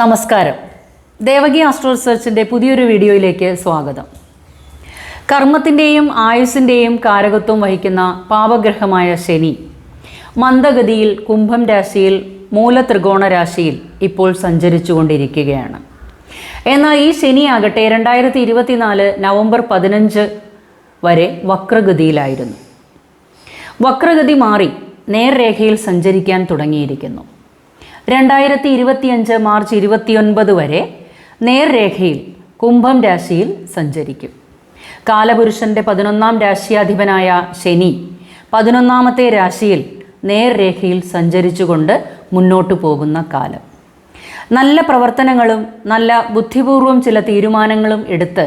നമസ്കാരം. ദേവകി ആസ്ട്രോ റിസർച്ചിന്റെ പുതിയൊരു വീഡിയോയിലേക്ക് സ്വാഗതം. കർമ്മത്തിന്റെയും ആയുസ്സിന്റെയും കാരകത്വം വഹിക്കുന്ന പാപഗ്രഹമായ ശനി മന്ദഗതിയിൽ കുംഭം രാശിയിൽ മൂലത്രികോണ രാശിയിൽ ഇപ്പോൾ സഞ്ചരിച്ചുകൊണ്ടിരിക്കുകയാണ്. എന്നാൽ ഈ ശനിയാകട്ടെ രണ്ടായിരത്തി ഇരുപത്തിനാല് നവംബർ പതിനഞ്ച് വരെ വക്രഗതിയിലായിരുന്നു. വക്രഗതി മാറി നേർരേഖയിൽ സഞ്ചരിക്കാൻ തുടങ്ങിയിരിക്കുന്നു. രണ്ടായിരത്തി ഇരുപത്തിയഞ്ച് മാർച്ച് ഇരുപത്തിയൊൻപത് വരെ നേർരേഖയിൽ കുംഭം രാശിയിൽ സഞ്ചരിക്കും. കാലപുരുഷന്റെ പതിനൊന്നാം രാശിയാധിപനായ ശനി പതിനൊന്നാമത്തെ രാശിയിൽ നേർരേഖയിൽ സഞ്ചരിച്ചുകൊണ്ട് മുന്നോട്ടു പോകുന്ന കാലം. നല്ല പ്രവർത്തനങ്ങളും നല്ല ബുദ്ധിപൂർവം ചില തീരുമാനങ്ങളും എടുത്ത്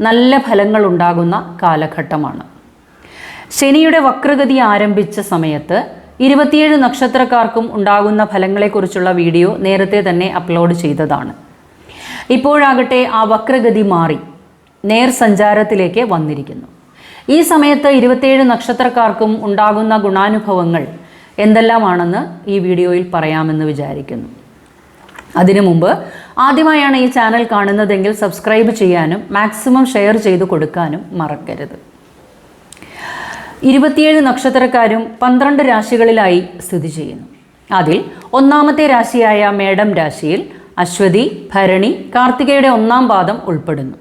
നല്ല ഫലങ്ങൾ ഉണ്ടാകുന്ന കാലഘട്ടമാണ്. ശനിയുടെ വക്രഗതി ആരംഭിച്ച സമയത്ത് ഇരുപത്തിയേഴ് നക്ഷത്രക്കാർക്കും ഉണ്ടാകുന്ന ഫലങ്ങളെക്കുറിച്ചുള്ള വീഡിയോ നേരത്തെ തന്നെ അപ്ലോഡ് ചെയ്തതാണ്. ഇപ്പോഴാകട്ടെ ആ വക്രഗതി മാറി നേർ സഞ്ചാരത്തിലേക്ക് വന്നിരിക്കുന്നു. ഈ സമയത്ത് ഇരുപത്തിയേഴ് നക്ഷത്രക്കാർക്കും ഉണ്ടാകുന്ന ഗുണാനുഭവങ്ങൾ എന്തെല്ലാമാണെന്ന് ഈ വീഡിയോയിൽ പറയാമെന്ന് വിചാരിക്കുന്നു. അതിനു മുമ്പ് ആദ്യമായാണ് ഈ ചാനൽ കാണുന്നതെങ്കിൽ സബ്സ്ക്രൈബ് ചെയ്യാനും മാക്സിമം ഷെയർ ചെയ്ത് കൊടുക്കാനും മറക്കരുത്. ഇരുപത്തിയേഴ് നക്ഷത്രക്കാരും പന്ത്രണ്ട് രാശികളിലായി സ്ഥിതി ചെയ്യുന്നു. അതിൽ ഒന്നാമത്തെ രാശിയായ മേടം രാശിയിൽ അശ്വതി ഭരണി കാർത്തികയുടെ ഒന്നാം പാദം ഉൾപ്പെടുന്നു.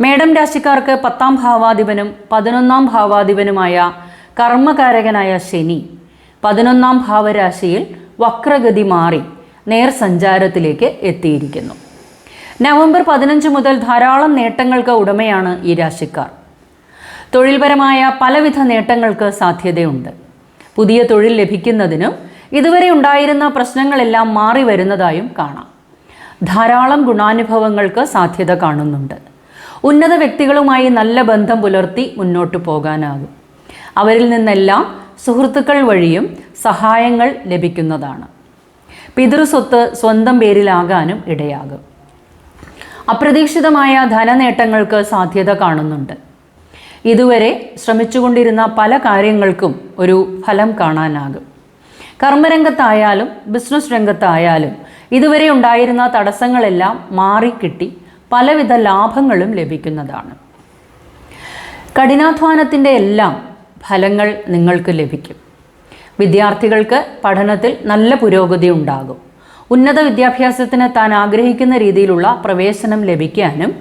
മേടം രാശിക്കാർക്ക് പത്താം ഭാവാധിപനും പതിനൊന്നാം ഭാവാധിപനുമായ കർമ്മകാരകനായ ശനി പതിനൊന്നാം ഭാവരാശിയിൽ വക്രഗതി മാറി നേർ സഞ്ചാരത്തിലേക്ക് എത്തിയിരിക്കുന്നു. നവംബർ പതിനഞ്ച് മുതൽ ധാരാളം നേട്ടങ്ങൾക്ക് ഉടമയാണ് ഈ രാശിക്കാർ. തൊഴിൽപരമായ പലവിധ നേട്ടങ്ങൾക്ക് സാധ്യതയുണ്ട്. പുതിയ തൊഴിൽ ലഭിക്കുന്നതിനും ഇതുവരെ ഉണ്ടായിരുന്ന പ്രശ്നങ്ങളെല്ലാം മാറി വരുന്നതായും കാണാം. ധാരാളം ഗുണാനുഭവങ്ങൾക്ക് സാധ്യത കാണുന്നുണ്ട്. ഉന്നത വ്യക്തികളുമായി നല്ല ബന്ധം പുലർത്തി മുന്നോട്ട് പോകാനാകും. അവരിൽ നിന്നെല്ലാം സുഹൃത്തുക്കൾ വഴിയും സഹായങ്ങൾ ലഭിക്കുന്നതാണ്. പിതൃസ്വത്ത് സ്വന്തം പേരിലാകാനും ഇടയാകും. അപ്രതീക്ഷിതമായ ധനനേട്ടങ്ങൾക്ക് സാധ്യത കാണുന്നുണ്ട്. ഇതുവരെ ശ്രമിച്ചുകൊണ്ടിരുന്ന പല കാര്യങ്ങൾക്കും ഒരു ഫലം കാണാനാകും. കർമ്മരംഗത്തായാലും ബിസിനസ് രംഗത്തായാലും ഇതുവരെ ഉണ്ടായിരുന്ന തടസ്സങ്ങളെല്ലാം മാറിക്കിട്ടി പലവിധ ലാഭങ്ങളും ലഭിക്കുന്നതാണ്. കഠിനാധ്വാനത്തിന്റെ എല്ലാം ഫലങ്ങൾ നിങ്ങൾക്ക് ലഭിക്കും. വിദ്യാർത്ഥികൾക്ക് പഠനത്തിൽ നല്ല പുരോഗതി ഉണ്ടാകും. ഉന്നത വിദ്യാഭ്യാസത്തിന് താൻ ആഗ്രഹിക്കുന്ന രീതിയിലുള്ള പ്രവേശനം ലഭിക്കാനും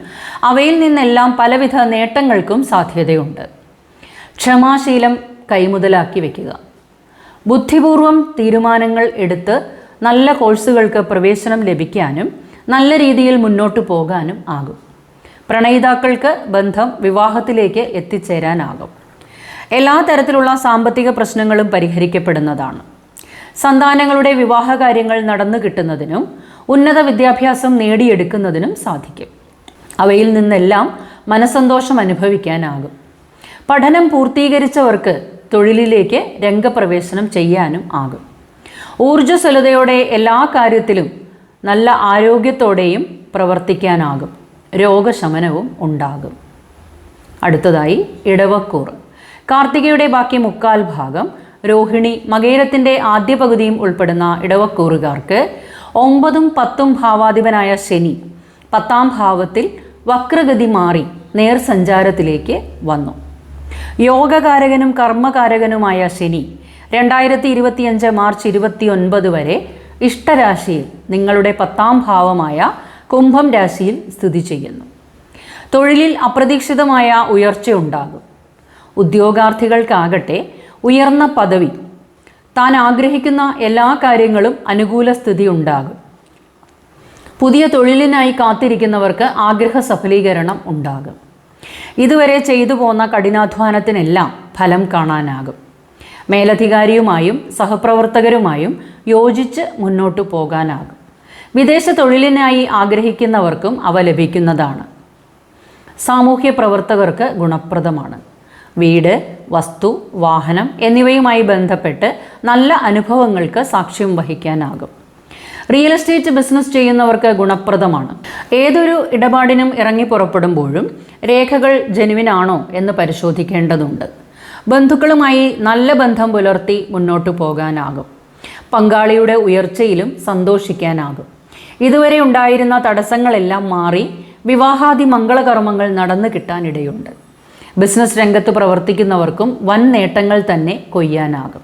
അവയിൽ നിന്നെല്ലാം പലവിധ നേട്ടങ്ങൾക്കും സാധ്യതയുണ്ട്. ക്ഷമാശീലം കൈമുതലാക്കി വയ്ക്കുക ബുദ്ധിപൂർവം തീരുമാനങ്ങൾ എടുത്ത് നല്ല കോഴ്സുകൾക്ക് പ്രവേശനം ലഭിക്കാനും നല്ല രീതിയിൽ മുന്നോട്ട് പോകാനും ആകും. പ്രണയിതാക്കൾക്ക് ബന്ധം വിവാഹത്തിലേക്ക് എത്തിച്ചേരാനാകും. എല്ലാ തരത്തിലുള്ള സാമ്പത്തിക പ്രശ്നങ്ങളും പരിഹരിക്കപ്പെടുന്നതാണ്. സന്താനങ്ങളുടെ വിവാഹകാര്യങ്ങൾ നടന്നു കിട്ടുന്നതിനും ഉന്നത വിദ്യാഭ്യാസം നേടിയെടുക്കുന്നതിനും സാധിക്കും. അവയിൽ നിന്നെല്ലാം മനസന്തോഷം അനുഭവിക്കാനാകും. പഠനം പൂർത്തീകരിച്ചവർക്ക് തൊഴിലിലേക്ക് രംഗപ്രവേശനം ചെയ്യാനും ആകും. ഊർജസ്വലതയോടെ എല്ലാ കാര്യത്തിലും നല്ല ആരോഗ്യത്തോടെയും പ്രവർത്തിക്കാനാകും. രോഗശമനവും ഉണ്ടാകും. അടുത്തതായി ഇടവക്കൂർ. കാർത്തികയുടെ ബാക്കി മുക്കാൽ ഭാഗം. രോഹിണി മകേരത്തിന്റെ ആദ്യ പകുതിയും ഉൾപ്പെടുന്ന ഇടവക്കൂറുകാർക്ക് ഒമ്പതും പത്തും ഭാവാധിപനായ ശനി പത്താം ഭാവത്തിൽ വക്രഗതി മാറി നേർ സഞ്ചാരത്തിലേക്ക് വന്നു. യോഗകാരകനും കർമ്മകാരകനുമായ ശനി രണ്ടായിരത്തി ഇരുപത്തിയഞ്ച് മാർച്ച് ഇരുപത്തി ഒൻപത് വരെ ഇഷ്ടരാശിയിൽ നിങ്ങളുടെ പത്താം ഭാവമായ കുംഭം രാശിയിൽ സ്ഥിതി ചെയ്യുന്നു. തൊഴിലിൽ അപ്രതീക്ഷിതമായ ഉയർച്ച ഉയർച്ചയുണ്ടാകും ഉദ്യോഗാർത്ഥികൾക്കാകട്ടെ ഉയർന്ന പദവി താൻ ആഗ്രഹിക്കുന്ന എല്ലാ കാര്യങ്ങളും അനുകൂല സ്ഥിതി ഉണ്ടാകും. പുതിയ തൊഴിലിനായി കാത്തിരിക്കുന്നവർക്ക് ആഗ്രഹ സഫലീകരണം ഉണ്ടാകും. ഇതുവരെ ചെയ്തു പോന്ന കഠിനാധ്വാനത്തിനെല്ലാം ഫലം കാണാനാകും. മേലധികാരിയുമായും സഹപ്രവർത്തകരുമായും യോജിച്ച് മുന്നോട്ടു പോകാനാകും. വിദേശ തൊഴിലിനായി ആഗ്രഹിക്കുന്നവർക്കും അവ ലഭിക്കുന്നതാണ്. സാമൂഹ്യ പ്രവർത്തകർക്ക് ഗുണപ്രദമാണ്. വീട് വസ്തു വാഹനം എന്നിവയുമായി ബന്ധപ്പെട്ട് നല്ല അനുഭവങ്ങൾക്ക് സാക്ഷ്യം വഹിക്കാനാകും. റിയൽ എസ്റ്റേറ്റ് ബിസിനസ് ചെയ്യുന്നവർക്ക് ഗുണപ്രദമാണ്. ഏതൊരു ഇടപാടിനും ഇറങ്ങി പുറപ്പെടുമ്പോഴും രേഖകൾ ജനുവിനാണോ എന്ന് പരിശോധിക്കേണ്ടതുണ്ട്. ബന്ധുക്കളുമായി നല്ല ബന്ധം പുലർത്തി മുന്നോട്ടു പോകാനാകും. പങ്കാളിയുടെ ഉയർച്ചയിലും സന്തോഷിക്കാനാകും. ഇതുവരെ ഉണ്ടായിരുന്ന തടസ്സങ്ങളെല്ലാം മാറി വിവാഹാദി മംഗളകർമ്മങ്ങൾ നടന്നു കിട്ടാനിടയുണ്ട്. ബിസിനസ് രംഗത്ത് പ്രവർത്തിക്കുന്നവർക്കും വൻ നേട്ടങ്ങൾ തന്നെ കൊയ്യാനാകും.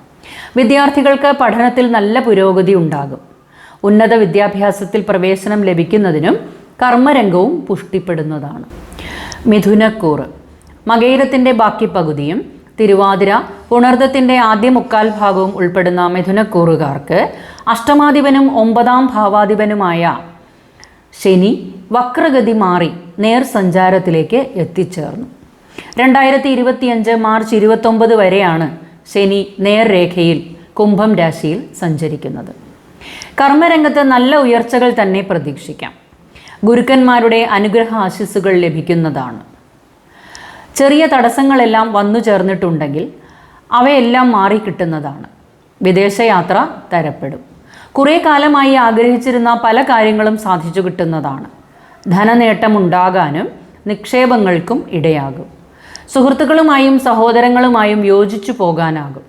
വിദ്യാർത്ഥികൾക്ക് പഠനത്തിൽ നല്ല പുരോഗതി ഉണ്ടാകും. ഉന്നത വിദ്യാഭ്യാസത്തിൽ പ്രവേശനം ലഭിക്കുന്നതിനും കർമ്മരംഗവും പുഷ്ടിപ്പെടുന്നതാണ്. മിഥുനക്കൂറ് മകയിരത്തിന്റെ ബാക്കി പകുതിയും തിരുവാതിര പുണർദത്തിന്റെ ആദ്യ മുക്കാൽ ഭാഗവും ഉൾപ്പെടുന്ന മിഥുനക്കൂറുകാർക്ക് അഷ്ടമാധിപനും ഒമ്പതാം ഭാവാധിപനുമായ ശനി വക്രഗതി മാറി നേർ സഞ്ചാരത്തിലേക്ക് എത്തിച്ചേർന്നു. രണ്ടായിരത്തി ഇരുപത്തിയഞ്ച് മാർച്ച് ഇരുപത്തൊമ്പത് വരെയാണ് ശനി നേർരേഖയിൽ കുംഭം രാശിയിൽ സഞ്ചരിക്കുന്നത്. കർമ്മരംഗത്ത് നല്ല ഉയർച്ചകൾ തന്നെ പ്രതീക്ഷിക്കാം. ഗുരുക്കന്മാരുടെ അനുഗ്രഹ ആശിസ്സുകൾ ലഭിക്കുന്നതാണ്. ചെറിയ തടസ്സങ്ങളെല്ലാം വന്നു ചേർന്നിട്ടുണ്ടെങ്കിൽ അവയെല്ലാം മാറിക്കിട്ടുന്നതാണ് വിദേശയാത്ര തരപ്പെടും. കുറേ കാലമായി ആഗ്രഹിച്ചിരുന്ന പല കാര്യങ്ങളും സാധിച്ചു കിട്ടുന്നതാണ്. ധനനേട്ടമുണ്ടാകാനും നിക്ഷേപങ്ങൾക്കും ഇടയാകും. സുഹൃത്തുക്കളുമായും സഹോദരങ്ങളുമായും യോജിച്ചു പോകാനാകും.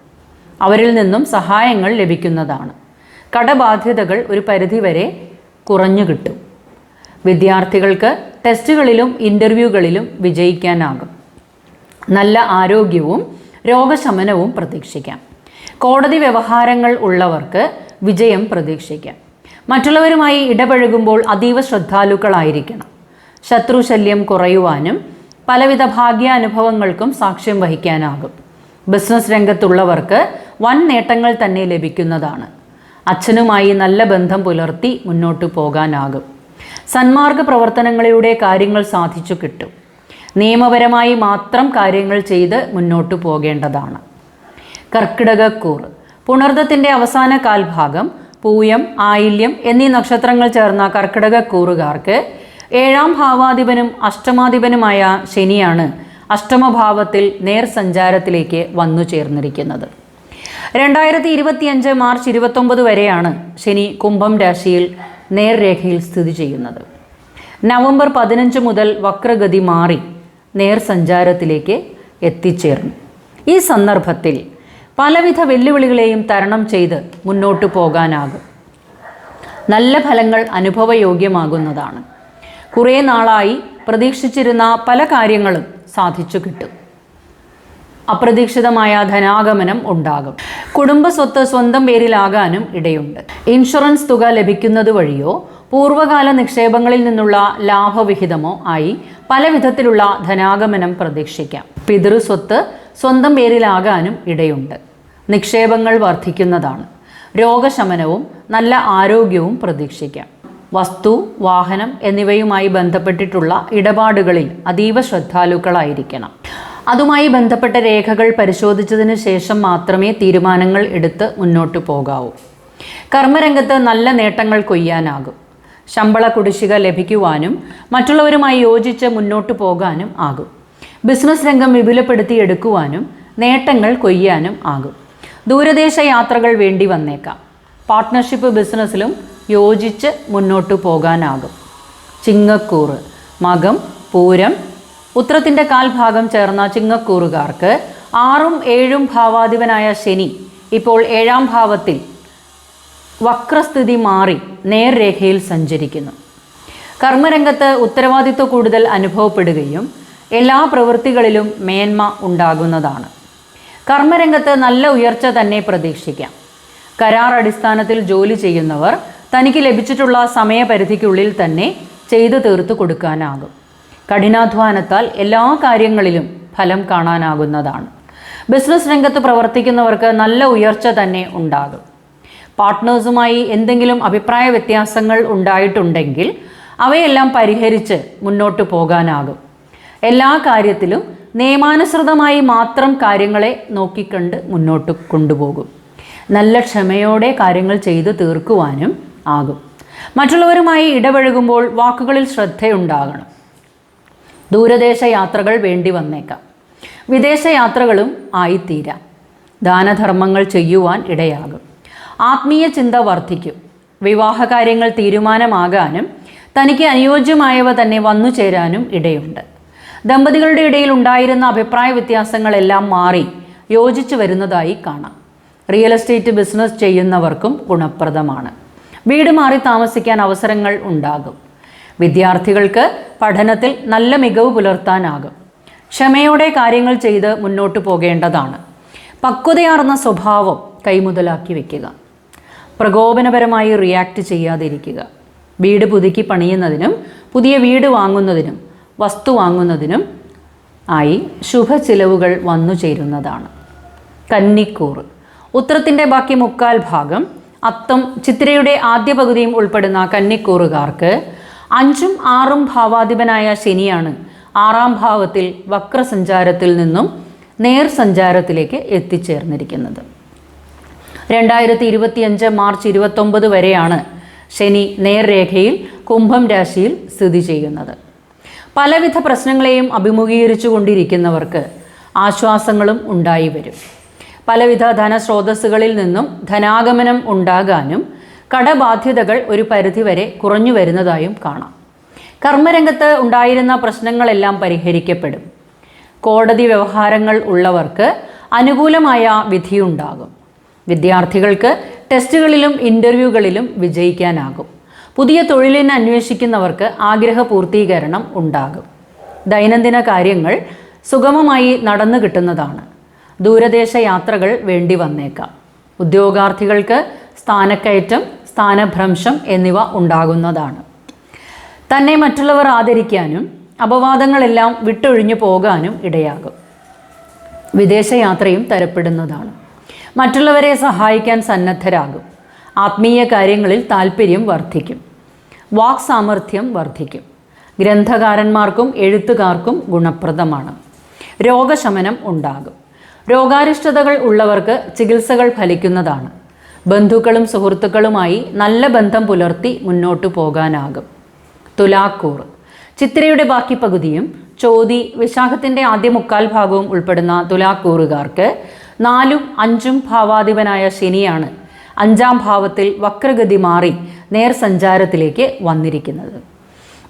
അവരിൽ നിന്നും സഹായങ്ങൾ ലഭിക്കുന്നതാണ്. കടബാധ്യതകൾ ഒരു പരിധിവരെ കുറഞ്ഞു കിട്ടും. വിദ്യാർത്ഥികൾക്ക് ടെസ്റ്റുകളിലും ഇന്റർവ്യൂകളിലും വിജയിക്കാനാകും. നല്ല ആരോഗ്യവും രോഗശമനവും പ്രതീക്ഷിക്കാം. കോടതി വ്യവഹാരങ്ങൾ ഉള്ളവർക്ക് വിജയം പ്രതീക്ഷിക്കാം. മറ്റുള്ളവരുമായി ഇടപഴകുമ്പോൾ അതീവ ശ്രദ്ധാലുക്കളായിരിക്കണം. ശത്രുശല്യം കുറയുവാനും പലവിധ ഭാഗ്യാനുഭവങ്ങൾക്കും സാക്ഷ്യം വഹിക്കാനാകും. ബിസിനസ് രംഗത്തുള്ളവർക്ക് വൻ നേട്ടങ്ങൾ തന്നെ ലഭിക്കുന്നതാണ്. അച്ഛനുമായി നല്ല ബന്ധം പുലർത്തി മുന്നോട്ടു പോകാനാകും. സന്മാർഗ പ്രവർത്തനങ്ങളിലൂടെ കാര്യങ്ങൾ സാധിച്ചു കിട്ടും. നിയമപരമായി മാത്രം കാര്യങ്ങൾ ചെയ്ത് മുന്നോട്ടു പോകേണ്ടതാണ്. കർക്കിടകക്കൂർ പുണർദത്തിന്റെ അവസാന കാൽഭാഗം പൂയം ആയില്യം എന്നീ നക്ഷത്രങ്ങൾ ചേർന്ന കർക്കിടകക്കൂറുകാർക്ക് ഏഴാം ഭാവാധിപനും അഷ്ടമാധിപനുമായ ശനിയാണ് അഷ്ടമഭാവത്തിൽ നേർ സഞ്ചാരത്തിലേക്ക് വന്നു ചേർന്നിരിക്കുന്നത്. രണ്ടായിരത്തി ഇരുപത്തിയഞ്ച് മാർച്ച് ഇരുപത്തൊമ്പത് വരെയാണ് ശനി കുംഭം രാശിയിൽ നേർരേഖയിൽ സ്ഥിതി ചെയ്യുന്നത്. നവംബർ പതിനഞ്ച് മുതൽ വക്രഗതി മാറി നേർ സഞ്ചാരത്തിലേക്ക് എത്തിച്ചേർന്നു. ഈ സന്ദർഭത്തിൽ പലവിധ വെല്ലുവിളികളെയും തരണം ചെയ്ത് മുന്നോട്ടു പോകാനാകും. നല്ല ഫലങ്ങൾ അനുഭവയോഗ്യമാകുന്നതാണ്. കുറേ നാളായി പ്രതീക്ഷിച്ചിരുന്ന പല കാര്യങ്ങളും സാധിച്ചു കിട്ടും. അപ്രതീക്ഷിതമായ ധനാഗമനം ഉണ്ടാകും. കുടുംബ സ്വത്ത് സ്വന്തം പേരിലാകാനും ഇടയുണ്ട്. ഇൻഷുറൻസ് തുക ലഭിക്കുന്നത് വഴിയോ? പൂർവകാല നിക്ഷേപങ്ങളിൽ നിന്നുള്ള ലാഭവിഹിതമോ ആയി പല വിധത്തിലുള്ള ധനാഗമനം പ്രതീക്ഷിക്കാം. പിതൃസ്വത്ത് സ്വന്തം പേരിലാകാനും ഇടയുണ്ട്. നിക്ഷേപങ്ങൾ വർദ്ധിക്കുന്നതാണ്. രോഗശമനവും നല്ല ആരോഗ്യവും പ്രതീക്ഷിക്കാം. വസ്തു വാഹനം എന്നിവയുമായി ബന്ധപ്പെട്ടിട്ടുള്ള ഇടപാടുകളിൽ അതീവ ശ്രദ്ധാലുക്കളായിരിക്കണം. അതുമായി ബന്ധപ്പെട്ട രേഖകൾ പരിശോധിച്ചതിന് ശേഷം മാത്രമേ തീരുമാനങ്ങൾ എടുത്ത് മുന്നോട്ട് പോകാവൂ. കർമ്മരംഗത്ത് നല്ല നേട്ടങ്ങൾ കൊയ്യാനാകും. ശമ്പള കുടിശ്ശിക ലഭിക്കുവാനും മറ്റുള്ളവരുമായി യോജിച്ച് മുന്നോട്ട് പോകാനും ആകും. ബിസിനസ് രംഗം വിപുലപ്പെടുത്തിയെടുക്കുവാനും നേട്ടങ്ങൾ കൊയ്യാനും ആകും. ദൂരദേശ യാത്രകൾ വേണ്ടി വന്നേക്കാം. പാർട്ട്ണർഷിപ്പ് ബിസിനസ്സിലും യോജിച്ച് മുന്നോട്ട് പോകാനാകും. ചിങ്ങക്കൂറ് മകം പൂരം ഉത്രത്തിന്റെ കാൽഭാഗം ചേർന്ന ചിങ്ങക്കൂറുകാർക്ക് ആറും ഏഴും ഭാവാധിപനായ ശനി ഇപ്പോൾ ഏഴാം ഭാവത്തിൽ വക്രസ്ഥിതി മാറി നേർരേഖയിൽ സഞ്ചരിക്കുന്നു. കർമ്മരംഗത്ത് ഉത്തരവാദിത്വ കൂടുതൽ അനുഭവപ്പെടുകയും എല്ലാ പ്രവൃത്തികളിലും മേന്മ ഉണ്ടാകുന്നതാണ്. കർമ്മരംഗത്ത് നല്ല ഉയർച്ച തന്നെ പ്രതീക്ഷിക്കാം. കരാർ അടിസ്ഥാനത്തിൽ ജോലി ചെയ്യുന്നവർ തനിക്ക് ലഭിച്ചിട്ടുള്ള സമയപരിധിക്കുള്ളിൽ തന്നെ ചെയ്തു തീർത്തു കൊടുക്കാനാകും. കഠിനാധ്വാനത്താൽ എല്ലാ കാര്യങ്ങളിലും ഫലം കാണാനാകുന്നതാണ്. ബിസിനസ് രംഗത്ത് പ്രവർത്തിക്കുന്നവർക്ക് നല്ല ഉയർച്ച തന്നെ ഉണ്ടാകും. പാർട്ട്നേഴ്സുമായി എന്തെങ്കിലും അഭിപ്രായ വ്യത്യാസങ്ങൾ ഉണ്ടായിട്ടുണ്ടെങ്കിൽ അവയെല്ലാം പരിഹരിച്ച് മുന്നോട്ട് പോകാനാകും. എല്ലാ കാര്യത്തിലും നിയമാനുസൃതമായി മാത്രം കാര്യങ്ങളെ നോക്കിക്കണ്ട് മുന്നോട്ട് കൊണ്ടുപോകും. നല്ല ക്ഷമയോടെ കാര്യങ്ങൾ ചെയ്തു തീർക്കുവാനും ആകും. മറ്റുള്ളവരുമായി ഇടപഴകുമ്പോൾ വാക്കുകളിൽ ശ്രദ്ധയുണ്ടാകണം. ദൂരദേശ യാത്രകൾ വേണ്ടി വന്നേക്കാം. വിദേശ യാത്രകളും ആയിത്തീരാം. ദാനധർമ്മങ്ങൾ ചെയ്യുവാൻ ഇടയാകും. ആത്മീയ ചിന്ത വർദ്ധിക്കും. വിവാഹകാര്യങ്ങൾ തീരുമാനമാകാനും തനിക്ക് അനുയോജ്യമായവ തന്നെ വന്നു ചേരാനും ഇടയുണ്ട്. ദമ്പതികളുടെ ഇടയിൽ ഉണ്ടായിരുന്ന അഭിപ്രായ വ്യത്യാസങ്ങളെല്ലാം മാറി യോജിച്ചു വരുന്നതായി കാണാം. റിയൽ എസ്റ്റേറ്റ് ബിസിനസ് ചെയ്യുന്നവർക്കും ഗുണപ്രദമാണ്. വീട് മാറി താമസിക്കാൻ അവസരങ്ങൾ ഉണ്ടാകും. വിദ്യാർത്ഥികൾക്ക് പഠനത്തിൽ നല്ല മികവ് പുലർത്താനാകും. ക്ഷമയോടെ കാര്യങ്ങൾ ചെയ്ത് മുന്നോട്ട് പോകേണ്ടതാണ്. പക്വതയാർന്ന സ്വഭാവം കൈമുതലാക്കി വയ്ക്കുക പ്രകോപനപരമായി റിയാക്ട് ചെയ്യാതിരിക്കുക. വീട് പുതുക്കി പണിയുന്നതിനും പുതിയ വീട് വാങ്ങുന്നതിനും വസ്തു വാങ്ങുന്നതിനും ആയി ശുഭ ചിലവുകൾ വന്നു ചേരുന്നതാണ്. കന്നിക്കൂറ്. ഉത്തരത്തിന്റെ ബാക്കി മുക്കാൽ ഭാഗം അത്തം ചിത്രയുടെ ആദ്യ പകുതിയും ഉൾപ്പെടുന്ന കന്നിക്കൂറുകാർക്ക് അഞ്ചും ആറും ഭാവാധിപനായ ശനിയാണ്. ആറാം ഭാവത്തിൽ വക്രസഞ്ചാരത്തിൽ നിന്നും നേർ സഞ്ചാരത്തിലേക്ക് എത്തിച്ചേർന്നിരിക്കുന്നത്. രണ്ടായിരത്തി ഇരുപത്തിയഞ്ച് മാർച്ച് ഇരുപത്തൊമ്പത് വരെയാണ് ശനി നേർരേഖയിൽ കുംഭം രാശിയിൽ സ്ഥിതി ചെയ്യുന്നത്. പലവിധ പ്രശ്നങ്ങളെയും അഭിമുഖീകരിച്ചു കൊണ്ടിരിക്കുന്നവർക്ക് ആശ്വാസങ്ങളും ഉണ്ടായി വരും. പലവിധ ധനസ്രോതസ്സുകളിൽ നിന്നും ധനാഗമനം ഉണ്ടാകാനും കടബാധ്യതകൾ ഒരു പരിധിവരെ കുറഞ്ഞു വരുന്നതായും കാണാം. കർമ്മരംഗത്ത് ഉണ്ടായിരുന്ന പ്രശ്നങ്ങളെല്ലാം പരിഹരിക്കപ്പെടും. കോടതി വ്യവഹാരങ്ങൾ ഉള്ളവർക്ക് അനുകൂലമായ വിധിയുണ്ടാകും. വിദ്യാർത്ഥികൾക്ക് ടെസ്റ്റുകളിലും ഇന്റർവ്യൂകളിലും വിജയിക്കാനാകും. പുതിയ തൊഴിലിന് അന്വേഷിക്കുന്നവർക്ക് ആഗ്രഹ പൂർത്തീകരണം ഉണ്ടാകും. ദൈനംദിന കാര്യങ്ങൾ സുഗമമായി നടന്നു കിട്ടുന്നതാണ്. ദൂരദേശ യാത്രകൾ വേണ്ടി വന്നേക്കാം. ഉദ്യോഗാർത്ഥികൾക്ക് സ്ഥാനക്കയറ്റം സ്ഥാനഭ്രംശം എന്നിവ ഉണ്ടാകുന്നതാണ്. തന്നെ മറ്റുള്ളവർ ആദരിക്കാനും അപവാദങ്ങളെല്ലാം വിട്ടൊഴിഞ്ഞു പോകാനും ഇടയാകും. വിദേശയാത്രയും തരപ്പെടുന്നതാണ്. മറ്റുള്ളവരെ സഹായിക്കാൻ സന്നദ്ധരാകും. ആത്മീയ കാര്യങ്ങളിൽ താല്പര്യം വർദ്ധിക്കും. വാക് സാമർഥ്യം വർദ്ധിക്കും. ഗ്രന്ഥകാരന്മാർക്കും എഴുത്തുകാർക്കും ഗുണപ്രദമാണ്. രോഗശമനം ഉണ്ടാകും. രോഗാരിഷ്ടതകൾ ഉള്ളവർക്ക് ചികിത്സകൾ ഫലിക്കുന്നതാണ്. ബന്ധുക്കളും സുഹൃത്തുക്കളുമായി നല്ല ബന്ധം പുലർത്തി മുന്നോട്ടു പോകാനാകും. തുലാക്കൂർ. ചിത്രയുടെ ബാക്കി പകുതിയും ചോതി വിശാഖത്തിന്റെ ആദ്യ മുക്കാൽ ഭാഗവും ഉൾപ്പെടുന്ന തുലാക്കൂറുകാർക്ക് നാലും അഞ്ചും ഭാവാധിപനായ ശനിയാണ് അഞ്ചാം ഭാവത്തിൽ വക്രഗതി മാറി നേർ സഞ്ചാരത്തിലേക്ക് വന്നിരിക്കുന്നത്.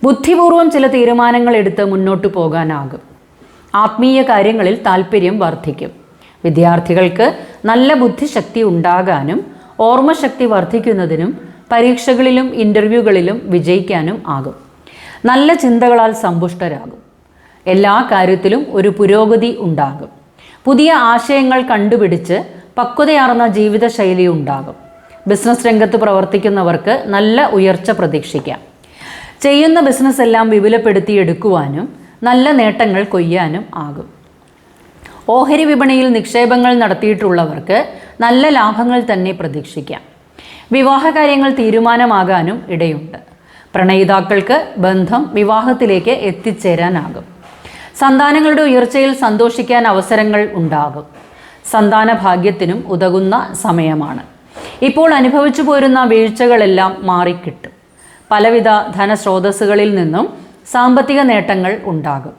ബുദ്ധിപൂർവം ചില തീരുമാനങ്ങൾ എടുത്ത് മുന്നോട്ടു പോകാനാകും. ആത്മീയ കാര്യങ്ങളിൽ താല്പര്യം വർദ്ധിക്കും. വിദ്യാർത്ഥികൾക്ക് നല്ല ബുദ്ധിശക്തി ഉണ്ടാകാനും ഓർമ്മശക്തി വർദ്ധിക്കുന്നതിനും പരീക്ഷകളിലും ഇന്റർവ്യൂകളിലും വിജയിക്കാനും ആകും. നല്ല ചിന്തകളാൽ സമ്പുഷ്ടരാകും. എല്ലാ കാര്യത്തിലും ഒരു പുരോഗതി ഉണ്ടാകും. പുതിയ ആശയങ്ങൾ കണ്ടുപിടിച്ച് പക്വതയാർന്ന ജീവിതശൈലി ഉണ്ടാകും. ബിസിനസ് രംഗത്ത് പ്രവർത്തിക്കുന്നവർക്ക് നല്ല ഉയർച്ച പ്രതീക്ഷിക്കാം. ചെയ്യുന്ന ബിസിനസ് എല്ലാം വിപുലപ്പെടുത്തിയെടുക്കുവാനും നല്ല നേട്ടങ്ങൾ കൊയ്യാനും ആകും. ഓഹരി വിപണിയിൽ നിക്ഷേപങ്ങൾ നടത്തിയിട്ടുള്ളവർക്ക് നല്ല ലാഭങ്ങൾ തന്നെ പ്രതീക്ഷിക്കാം. വിവാഹകാര്യങ്ങൾ തീരുമാനമാകാനും ഇടയുണ്ട്. പ്രണയിതാക്കൾക്ക് ബന്ധം വിവാഹത്തിലേക്ക് എത്തിച്ചേരാനാകും. സന്താനങ്ങളുടെ ഉയർച്ചയിൽ സന്തോഷിക്കാൻ അവസരങ്ങൾ ഉണ്ടാകും. സന്താന ഭാഗ്യത്തിനും ഉതകുന്ന സമയമാണ്. ഇപ്പോൾ അനുഭവിച്ചു പോരുന്ന വീഴ്ചകളെല്ലാം മാറിക്കിട്ടും. പലവിധ ധനസ്രോതസ്സുകളിൽ നിന്നും സാമ്പത്തിക നേട്ടങ്ങൾ ഉണ്ടാകും.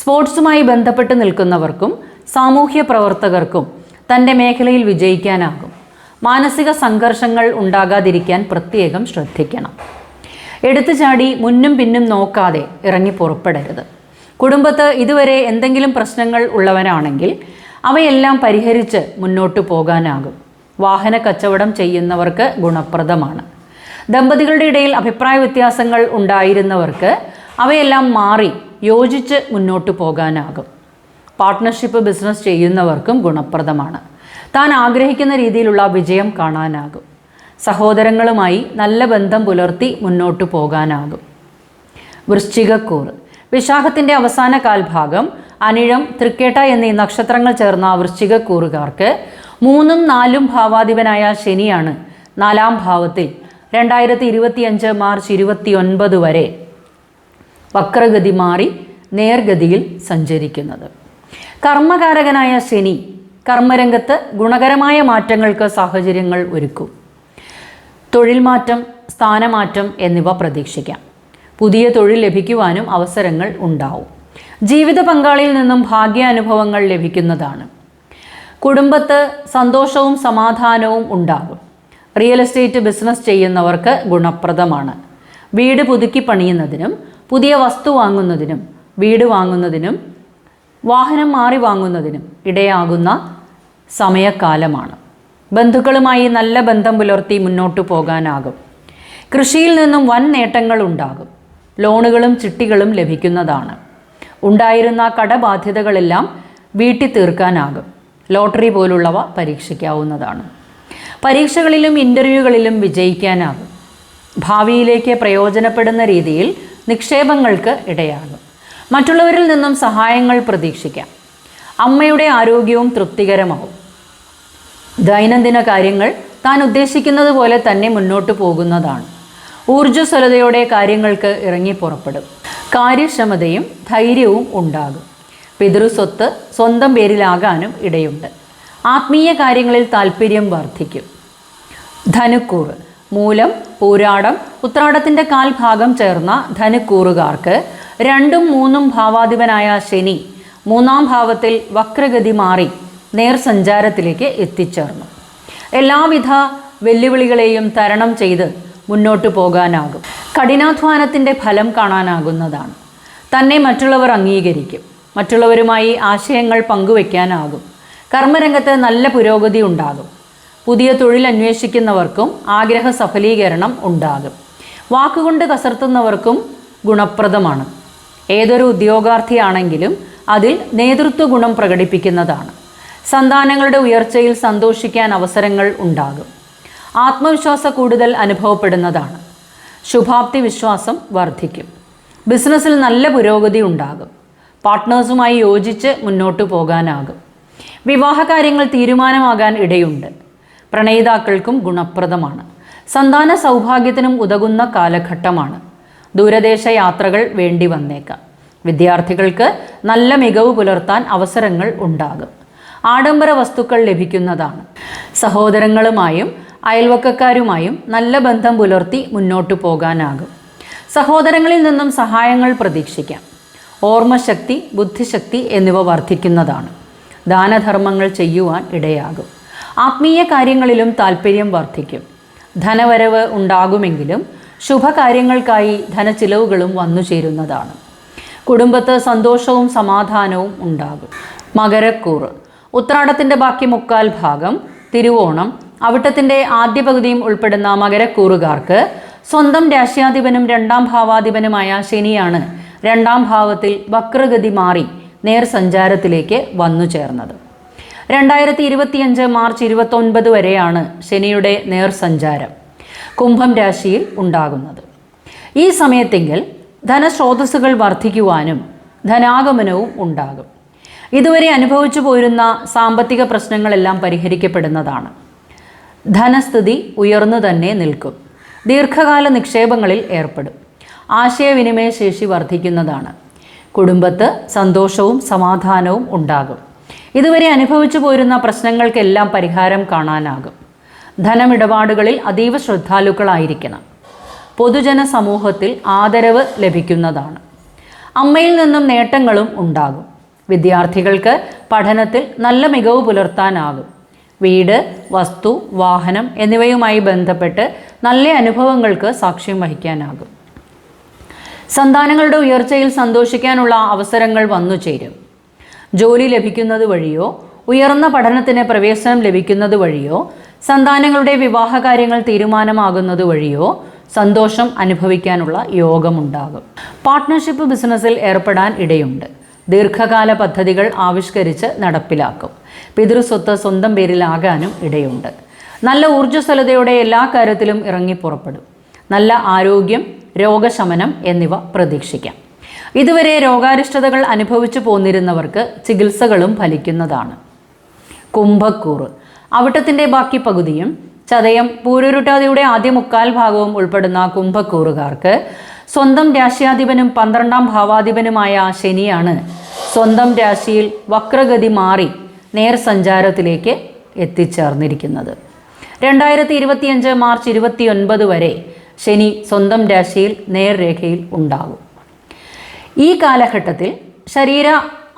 സ്പോർട്സുമായി ബന്ധപ്പെട്ട് നിൽക്കുന്നവർക്കും സാമൂഹ്യ പ്രവർത്തകർക്കും തന്റെ മേഖലയിൽ വിജയിക്കാനാകും. മാനസിക സംഘർഷങ്ങൾ ഉണ്ടാകാതിരിക്കാൻ പ്രത്യേകം ശ്രദ്ധിക്കണം. എടുത്തു ചാടി മുന്നും പിന്നും നോക്കാതെ ഇറങ്ങി പുറപ്പെടരുത്. കുടുംബത്ത് ഇതുവരെ എന്തെങ്കിലും പ്രശ്നങ്ങൾ ഉള്ളവരാണെങ്കിൽ അവയെല്ലാം പരിഹരിച്ച് മുന്നോട്ടു പോകാനാകും. വാഹന കച്ചവടം ചെയ്യുന്നവർക്ക് ഗുണപ്രദമാണ്. ദമ്പതികളുടെ ഇടയിൽ അഭിപ്രായ വ്യത്യാസങ്ങൾ ഉണ്ടായിരുന്നവർക്ക് അവയെല്ലാം മാറി യോജിച്ച് മുന്നോട്ടു പോകാനാകും. പാർട്ട്ണർഷിപ്പ് ബിസിനസ് ചെയ്യുന്നവർക്കും ഗുണപ്രദമാണ്. താൻ ആഗ്രഹിക്കുന്ന രീതിയിലുള്ള വിജയം കാണാനാകും. സഹോദരങ്ങളുമായി നല്ല ബന്ധം പുലർത്തി മുന്നോട്ടു പോകാനാകും. വൃശ്ചികക്കൂർ. വിശാഖത്തിന്റെ അവസാന കാൽഭാഗം അനിഴം തൃക്കേട്ട എന്നീ നക്ഷത്രങ്ങൾ ചേർന്ന വൃശ്ചികക്കൂറുകാർക്ക് മൂന്നും നാലും ഭാവാധിപനായ ശനിയാണ് നാലാം ഭാവത്തിൽ രണ്ടായിരത്തി ഇരുപത്തിയഞ്ച് മാർച്ച് ഇരുപത്തിയൊൻപത് വരെ വക്രഗതി മാറി നേർഗതിയിൽ സഞ്ചരിക്കുന്നത്. കർമ്മകാരകനായ ശനി കർമ്മരംഗത്ത് ഗുണകരമായ മാറ്റങ്ങൾക്ക് സാഹചര്യങ്ങൾ ഒരുക്കും. തൊഴിൽ മാറ്റം സ്ഥാനമാറ്റം എന്നിവ പ്രതീക്ഷിക്കാം. പുതിയ തൊഴിൽ ലഭിക്കുവാനും അവസരങ്ങൾ ഉണ്ടാവും. ജീവിത പങ്കാളിയിൽ നിന്നും ഭാഗ്യാനുഭവങ്ങൾ ലഭിക്കുന്നതാണ്. കുടുംബത്ത് സന്തോഷവും സമാധാനവും ഉണ്ടാകും. റിയൽ എസ്റ്റേറ്റ് ബിസിനസ് ചെയ്യുന്നവർക്ക് ഗുണപ്രദമാണ്. വീട് പുതുക്കി പണിയുന്നതിനും പുതിയ വസ്തു വാങ്ങുന്നതിനും വീട് വാങ്ങുന്നതിനും വാഹനം മാറി വാങ്ങുന്നതിനും ഇടയാകുന്ന സമയകാലമാണ്. ബന്ധുക്കളുമായി നല്ല ബന്ധം പുലർത്തി മുന്നോട്ടു പോകാനാകും. കൃഷിയിൽ നിന്നും വൻ നേട്ടങ്ങൾ ഉണ്ടാകും. ലോണുകളും ചിട്ടികളും ലഭിക്കുന്നതാണ്. ഉണ്ടായിരുന്ന കടബാധ്യതകളെല്ലാം വീട്ടി തീർക്കാനാകും. ലോട്ടറി പോലുള്ളവ പരീക്ഷിക്കാവുന്നതാണ്. പരീക്ഷകളിലും ഇന്റർവ്യൂകളിലും വിജയിക്കാനാകും. ഭാവിയിലേക്ക് പ്രയോജനപ്പെടുന്ന രീതിയിൽ നിക്ഷേപങ്ങൾക്ക് ഇടയാകും. മറ്റുള്ളവരിൽ നിന്നും സഹായങ്ങൾ പ്രതീക്ഷിക്കാം. അമ്മയുടെ ആരോഗ്യവും തൃപ്തികരമാവും. ദൈനംദിന കാര്യങ്ങൾ താൻ ഉദ്ദേശിക്കുന്നത് പോലെ തന്നെ മുന്നോട്ട് പോകുന്നതാണ്. ഊർജസ്വലതയോടെ കാര്യങ്ങൾക്ക് ഇറങ്ങി പുറപ്പെടും. കാര്യക്ഷമതയും ധൈര്യവും ഉണ്ടാകും. പിതൃസ്വത്ത് സ്വന്തം പേരിലാകാനും ഇടയുണ്ട്. ആത്മീയ കാര്യങ്ങളിൽ താല്പര്യം വർദ്ധിക്കും. ധനുക്കൂറ് മൂലം പൂരാടം ഉത്രാടത്തിന്റെ കാൽഭാഗം ചേർന്ന ധനുക്കൂറുകാർക്ക് രണ്ടും മൂന്നും ഭാവാധിപനായ ശനി മൂന്നാം ഭാവത്തിൽ വക്രഗതി മാറി നേർ സഞ്ചാരത്തിലേക്ക് എത്തിച്ചേർന്നു. എല്ലാവിധ വെല്ലുവിളികളെയും തരണം ചെയ്ത് മുന്നോട്ടു പോകാനാകും. കഠിനാധ്വാനത്തിന്റെ ഫലം കാണാനാകുന്നതാണ്. തന്നെ മറ്റുള്ളവർ അംഗീകരിക്കും. മറ്റുള്ളവരുമായി ആശയങ്ങൾ പങ്കുവയ്ക്കാനാകും കർമ്മരംഗത്ത് നല്ല പുരോഗതി ഉണ്ടാകും. പുതിയ തൊഴിൽ അന്വേഷിക്കുന്നവർക്കും ആഗ്രഹ സഫലീകരണം ഉണ്ടാകും. വാക്കുകൊണ്ട് കസർത്തുന്നവർക്കും ഗുണപ്രദമാണ്. ഏതൊരു ഉദ്യോഗാർത്ഥിയാണെങ്കിലും അതിൽ നേതൃത്വ ഗുണം പ്രകടിപ്പിക്കുന്നതാണ്. സന്താനങ്ങളുടെ ഉയർച്ചയിൽ സന്തോഷിക്കാൻ അവസരങ്ങൾ ഉണ്ടാകും. ആത്മവിശ്വാസ കൂടുതൽ അനുഭവപ്പെടുന്നതാണ്. ശുഭാപ്തി വിശ്വാസം വർദ്ധിക്കും. ബിസിനസ്സിൽ നല്ല പുരോഗതി ഉണ്ടാകും. പാർട്ട്നേഴ്സുമായി യോജിച്ച് മുന്നോട്ട് പോകാനാകും. വിവാഹകാര്യങ്ങൾ തീരുമാനമാകാൻ ഇടയുണ്ട്. പ്രണയിതാക്കൾക്കും ഗുണപ്രദമാണ്. സന്താന സൗഭാഗ്യത്തിനും ഉതകുന്ന കാലഘട്ടമാണ്. ദൂരദേശ യാത്രകൾ വേണ്ടി വന്നേക്കാം. വിദ്യാർത്ഥികൾക്ക് നല്ല മികവ് പുലർത്താൻ അവസരങ്ങൾ ഉണ്ടാകും. ആഡംബര വസ്തുക്കൾ ലഭിക്കുന്നതാണ്. സഹോദരങ്ങളുമായും അയൽവക്കക്കാരുമായും നല്ല ബന്ധം പുലർത്തി മുന്നോട്ടു പോകാനാകും. സഹോദരങ്ങളിൽ നിന്നും സഹായങ്ങൾ പ്രതീക്ഷിക്കാം. ഓർമ്മശക്തി ബുദ്ധിശക്തി എന്നിവ വർദ്ധിക്കുന്നതാണ്. ദാനധർമ്മങ്ങൾ ചെയ്യുവാൻ ഇടയാകും. ആത്മീയ കാര്യങ്ങളിലും താല്പര്യം വർദ്ധിക്കും. ധനവരവ് ഉണ്ടാകുമെങ്കിലും ശുഭകാര്യങ്ങൾക്കായി ധനച്ചിലവുകളും വന്നു ചേരുന്നതാണ്. കുടുംബത്ത് സന്തോഷവും സമാധാനവും ഉണ്ടാകും. മകരക്കൂറ് ഉത്രാടത്തിന്റെ ബാക്കി മുക്കാൽ ഭാഗം തിരുവോണം. അവിട്ടത്തിന്റെ ആദ്യ പകുതിയും ഉൾപ്പെടുന്ന മകരക്കൂറുകാർക്ക് സ്വന്തം രാശ്യാധിപനും രണ്ടാം ഭാവാധിപനുമായ ശനിയാണ് രണ്ടാം ഭാവത്തിൽ വക്രഗതി മാറി നേർ സഞ്ചാരത്തിലേക്ക് വന്നു ചേർന്നത്. രണ്ടായിരത്തി ഇരുപത്തിയഞ്ച് മാർച്ച് ഇരുപത്തൊൻപത് വരെയാണ് ശനിയുടെ നേർ സഞ്ചാരം. കുംഭം രാശിയിൽ ഉണ്ടാകുന്നത്. ഈ സമയത്തെങ്കിൽ ധനസ്രോതസ്സുകൾ വർദ്ധിക്കുവാനും ധനാഗമനവും ഉണ്ടാകും. ഇതുവരെ അനുഭവിച്ചു പോരുന്ന സാമ്പത്തിക പ്രശ്നങ്ങളെല്ലാം പരിഹരിക്കപ്പെടുന്നതാണ്. ധനസ്ഥിതി ഉയർന്നു തന്നെ നിൽക്കും. ദീർഘകാല നിക്ഷേപങ്ങളിൽ ഏർപ്പെടും. ആശയവിനിമയ ശേഷി വർദ്ധിക്കുന്നതാണ്. കുടുംബത്ത് സന്തോഷവും സമാധാനവും ഉണ്ടാകും. ഇതുവരെ അനുഭവിച്ചു പോരുന്ന പ്രശ്നങ്ങൾക്കെല്ലാം പരിഹാരം കാണാനാകും. ധനമിടപാടുകളിൽ അതീവ ശ്രദ്ധാലുക്കളായിരിക്കണം. പൊതുജന സമൂഹത്തിൽ ആദരവ് ലഭിക്കുന്നതാണ്. അമ്മയിൽ നിന്നും നേട്ടങ്ങളും ഉണ്ടാകും. വിദ്യാർത്ഥികൾക്ക് പഠനത്തിൽ നല്ല മികവ് പുലർത്താനാകും. വീട് വസ്തു വാഹനം എന്നിവയുമായി ബന്ധപ്പെട്ട് നല്ല അനുഭവങ്ങൾക്ക് സാക്ഷ്യം വഹിക്കാനാകും. സന്താനങ്ങളുടെ ഉയർച്ചയിൽ സന്തോഷിക്കാനുള്ള അവസരങ്ങൾ വന്നു ചേരും. ജോലി ലഭിക്കുന്നത് വഴിയോ ഉയർന്ന പഠനത്തിന് പ്രവേശനം ലഭിക്കുന്നത് വഴിയോ സന്താനങ്ങളുടെ വിവാഹകാര്യങ്ങൾ തീരുമാനമാകുന്നത് വഴിയോ സന്തോഷം അനുഭവിക്കാനുള്ള യോഗമുണ്ടാകും. പാർട്ട്ണർഷിപ്പ് ബിസിനസ്സിൽ ഏർപ്പെടാൻ ഇടയുണ്ട്. ദീർഘകാല പദ്ധതികൾ ആവിഷ്കരിച്ച് നടപ്പിലാക്കും. പിതൃസ്വത്ത് സ്വന്തം പേരിലാകാനും ഇടയുണ്ട്. നല്ല ഊർജസ്വലതയോടെ എല്ലാ കാര്യത്തിലും ഇറങ്ങി പുറപ്പെടും. നല്ല ആരോഗ്യം രോഗശമനം എന്നിവ പ്രതീക്ഷിക്കാം. ഇതുവരെ രോഗാരിഷ്ടതകൾ അനുഭവിച്ചു പോന്നിരുന്നവർക്ക് ചികിത്സകളും ഫലിക്കുന്നതാണ്. കുംഭക്കൂറ് അവിട്ടത്തിന്റെ ബാക്കി പകുതിയും ചതയം പൂരുരുട്ടാതിയുടെ ആദ്യ മുക്കാൽ ഭാഗവും ഉൾപ്പെടുന്ന കുംഭക്കൂറുകാർക്ക് സ്വന്തം രാശ്യാധിപനും പന്ത്രണ്ടാം ഭാവാധിപനുമായ ശനിയാണ്. സ്വന്തം രാശിയിൽ വക്രഗതി മാറി നേർ സഞ്ചാരത്തിലേക്ക് എത്തിച്ചേർന്നിരിക്കുന്നത്. രണ്ടായിരത്തി ഇരുപത്തിയഞ്ച് മാർച്ച് ഇരുപത്തിയൊൻപത് വരെ ശനി സ്വന്തം രാശിയിൽ നേർരേഖയിൽ ഉണ്ടാകും. ഈ കാലഘട്ടത്തിൽ ശരീര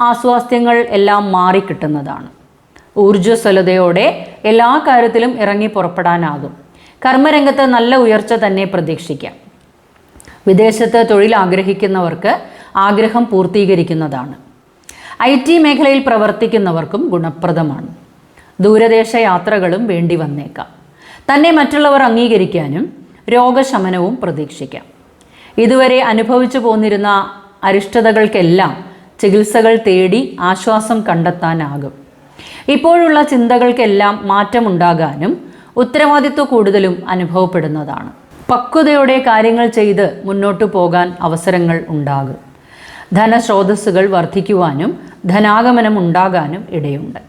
ആസ്വാസ്ഥ്യങ്ങൾ എല്ലാം മാറിക്കിട്ടുന്നതാണ്. ഊർജസ്വലതയോടെ എല്ലാ കാര്യത്തിലും ഇറങ്ങി പുറപ്പെടാനാകും. കർമ്മരംഗത്ത് നല്ല ഉയർച്ച തന്നെ പ്രതീക്ഷിക്കാം. വിദേശത്ത് തൊഴിൽ ആഗ്രഹിക്കുന്നവർക്ക് ആഗ്രഹം പൂർത്തീകരിക്കുന്നതാണ്. ഐ ടി മേഖലയിൽ പ്രവർത്തിക്കുന്നവർക്കും ഗുണപ്രദമാണ്. ദൂരദേശ യാത്രകളും വേണ്ടി വന്നേക്കാം. തന്നെ മറ്റുള്ളവർ അംഗീകരിക്കാനും രോഗശമനവും പ്രതീക്ഷിക്കാം. ഇതുവരെ അനുഭവിച്ചു പോന്നിരുന്ന അരിഷ്ടതകൾക്കെല്ലാം ചികിത്സകൾ തേടി ആശ്വാസം കണ്ടെത്താനാകും. ഇപ്പോഴുള്ള ചിന്തകൾക്കെല്ലാം മാറ്റമുണ്ടാകാനും ഉത്തരവാദിത്വ കൂടുതലും അനുഭവപ്പെടുന്നതാണ്. പക്വതയോടെ കാര്യങ്ങൾ ചെയ്ത് മുന്നോട്ടു പോകാൻ അവസരങ്ങൾ ഉണ്ടാകും. ധനസ്രോതസ്സുകൾ വർദ്ധിക്കുവാനും ധനാഗമനം ഉണ്ടാകാനും ഇടയുണ്ട്.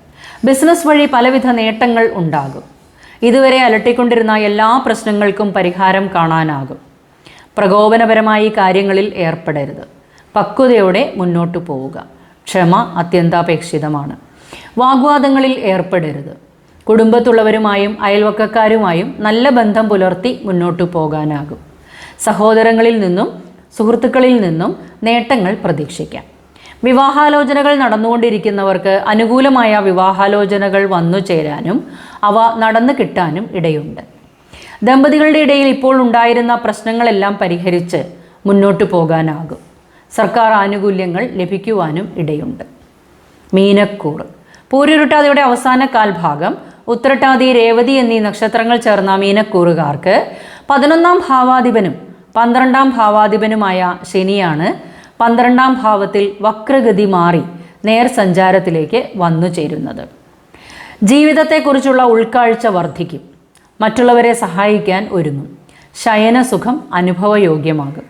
ബിസിനസ് വഴി പലവിധ നേട്ടങ്ങൾ ഉണ്ടാകും. ഇതുവരെ അലട്ടിക്കൊണ്ടിരുന്ന എല്ലാ പ്രശ്നങ്ങൾക്കും പരിഹാരം കാണാനാകും. പ്രകോപനപരമായി കാര്യങ്ങളിൽ ഏർപ്പെടരുത്. പക്വതയോടെ മുന്നോട്ടു പോവുക. ക്ഷമ അത്യന്താപേക്ഷിതമാണ്. വാഗ്വാദങ്ങളിൽ ഏർപ്പെടരുത്. കുടുംബത്തുള്ളവരുമായും അയൽവക്കക്കാരുമായും നല്ല ബന്ധം പുലർത്തി മുന്നോട്ടു പോകാനാകും. സഹോദരങ്ങളിൽ നിന്നും സുഹൃത്തുക്കളിൽ നിന്നും നേട്ടങ്ങൾ പ്രതീക്ഷിക്കാം. വിവാഹാലോചനകൾ നടന്നുകൊണ്ടിരിക്കുന്നവർക്ക് അനുകൂലമായ വിവാഹാലോചനകൾ വന്നു ചേരാനും അവ നടന്നു കിട്ടാനും ഇടയുണ്ട്. ദമ്പതികളുടെ ഇടയിൽ ഇപ്പോൾ ഉണ്ടായിരുന്ന പ്രശ്നങ്ങളെല്ലാം പരിഹരിച്ച് മുന്നോട്ടു പോകാനാകും. സർക്കാർ ആനുകൂല്യങ്ങൾ ലഭിക്കുവാനും ഇടയുണ്ട്. മീനക്കൂറ്. പൂരുരുട്ടാതിയുടെ അവസാന കാൽഭാഗം ഉത്രട്ടാതി രേവതി എന്നീ നക്ഷത്രങ്ങൾ ചേർന്ന മീനക്കൂറുകാർക്ക് പതിനൊന്നാം ഭാവാധിപനും പന്ത്രണ്ടാം ഭാവാധിപനുമായ ശനിയാണ് പന്ത്രണ്ടാം ഭാവത്തിൽ വക്രഗതി മാറി നേർ സഞ്ചാരത്തിലേക്ക് വന്നു ചേരുന്നത്. ജീവിതത്തെക്കുറിച്ചുള്ള ഉൾക്കാഴ്ച വർദ്ധിക്കും. മറ്റുള്ളവരെ സഹായിക്കാൻ ഒരുങ്ങും. ശയനസുഖം അനുഭവയോഗ്യമാകും.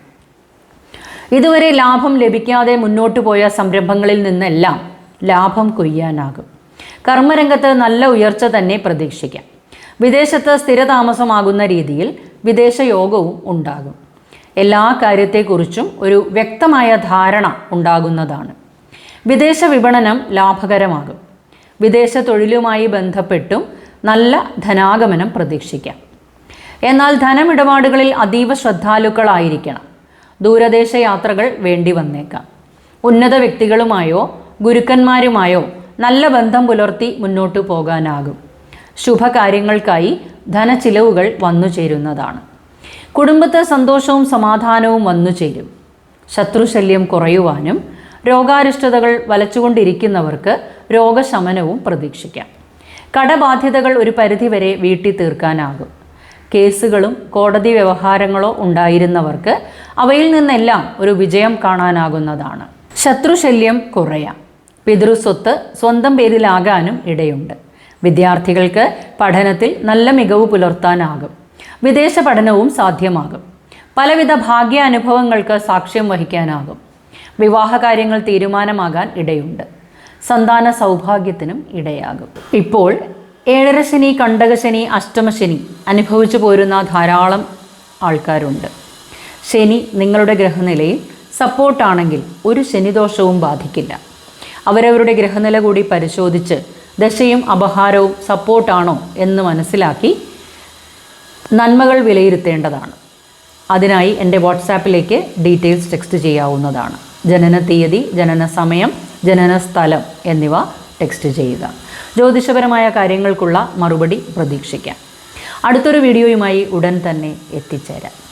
ഇതുവരെ ലാഭം ലഭിക്കാതെ മുന്നോട്ടു പോയ സംരംഭങ്ങളിൽ നിന്നെല്ലാം ലാഭം കൊയ്യാനാകും. കർമ്മരംഗത്ത് നല്ല ഉയർച്ച തന്നെ പ്രതീക്ഷിക്കാം. വിദേശത്ത് സ്ഥിരതാമസമാകുന്ന രീതിയിൽ വിദേശ യോഗവും ഉണ്ടാകും. എല്ലാ കാര്യത്തെക്കുറിച്ചും ഒരു വ്യക്തമായ ധാരണ ഉണ്ടാകുന്നതാണ്. വിദേശ വിപണനം ലാഭകരമാകും. വിദേശ തൊഴിലുമായി ബന്ധപ്പെട്ടും നല്ല ധനാഗമനം പ്രതീക്ഷിക്കാം. എന്നാൽ ധനമിടപാടുകളിൽ അതീവ ശ്രദ്ധാലുക്കളായിരിക്കണം. ദൂരദേശ യാത്രകൾ വേണ്ടി വന്നേക്കാം. ഉന്നത വ്യക്തികളുമായോ ഗുരുക്കന്മാരുമായോ നല്ല ബന്ധം പുലർത്തി മുന്നോട്ട് പോകാനാകും. ശുഭകാര്യങ്ങൾക്കായി ധനച്ചിലവുകൾ വന്നു ചേരുന്നതാണ്. കുടുംബത്തെ സന്തോഷവും സമാധാനവും വന്നു ചേരും. ശത്രുശല്യം കുറയുവാനും രോഗാരിഷ്ടതകൾ വലച്ചുകൊണ്ടിരിക്കുന്നവർക്ക് രോഗശമനവും പ്രതീക്ഷിക്കാം. കടബാധ്യതകൾ ഒരു പരിധിവരെ വീട്ടി തീർക്കാനാകും കേസുകളും കോടതി വ്യവഹാരങ്ങളോ ഉണ്ടായിരുന്നവർക്ക് അവയിൽ നിന്നെല്ലാം ഒരു വിജയം കാണാനാകുന്നതാണ്. ശത്രുശല്യം കുറയാം. പിതൃസ്വത്ത് സ്വന്തം പേരിലാകാനും ഇടയുണ്ട്. വിദ്യാർത്ഥികൾക്ക് പഠനത്തിൽ നല്ല മികവ് പുലർത്താനാകും. വിദേശ പഠനവും സാധ്യമാകും. പലവിധ ഭാഗ്യാനുഭവങ്ങൾക്ക് സാക്ഷ്യം വഹിക്കാനാകും. വിവാഹകാര്യങ്ങൾ തീരുമാനമാകാൻ ഇടയുണ്ട്. സന്താന സൗഭാഗ്യത്തിനും ഇടയാകും. ഇപ്പോൾ ഏഴരശനി കണ്ടകശനി അഷ്ടമശനി അനുഭവിച്ചു പോരുന്ന ധാരാളം ആൾക്കാരുണ്ട്. ശനി നിങ്ങളുടെ ഗ്രഹനിലയിൽ സപ്പോർട്ടാണെങ്കിൽ ഒരു ശനിദോഷവും ബാധിക്കില്ല. അവരവരുടെ ഗ്രഹനില കൂടി പരിശോധിച്ച് ദശയും അപഹാരവും സപ്പോർട്ടാണോ എന്ന് മനസ്സിലാക്കി നന്മകൾ വിലയിരുത്തേണ്ടതാണ്. അതിനായി എന്റെ വാട്സാപ്പിലേക്ക് ഡീറ്റെയിൽസ് ടെക്സ്റ്റ് ചെയ്യാവുന്നതാണ്. ജനന തീയതി ജനന സമയം ജനന സ്ഥലം എന്നിവ ടെക്സ്റ്റ് ചെയ്യുക. ജ്യോതിഷപരമായ കാര്യങ്ങൾക്കുള്ള മറുപടി പ്രതീക്ഷിക്കാം. അടുത്തൊരു വീഡിയോയുമായി ഉടൻ തന്നെ എത്തിച്ചേരാം.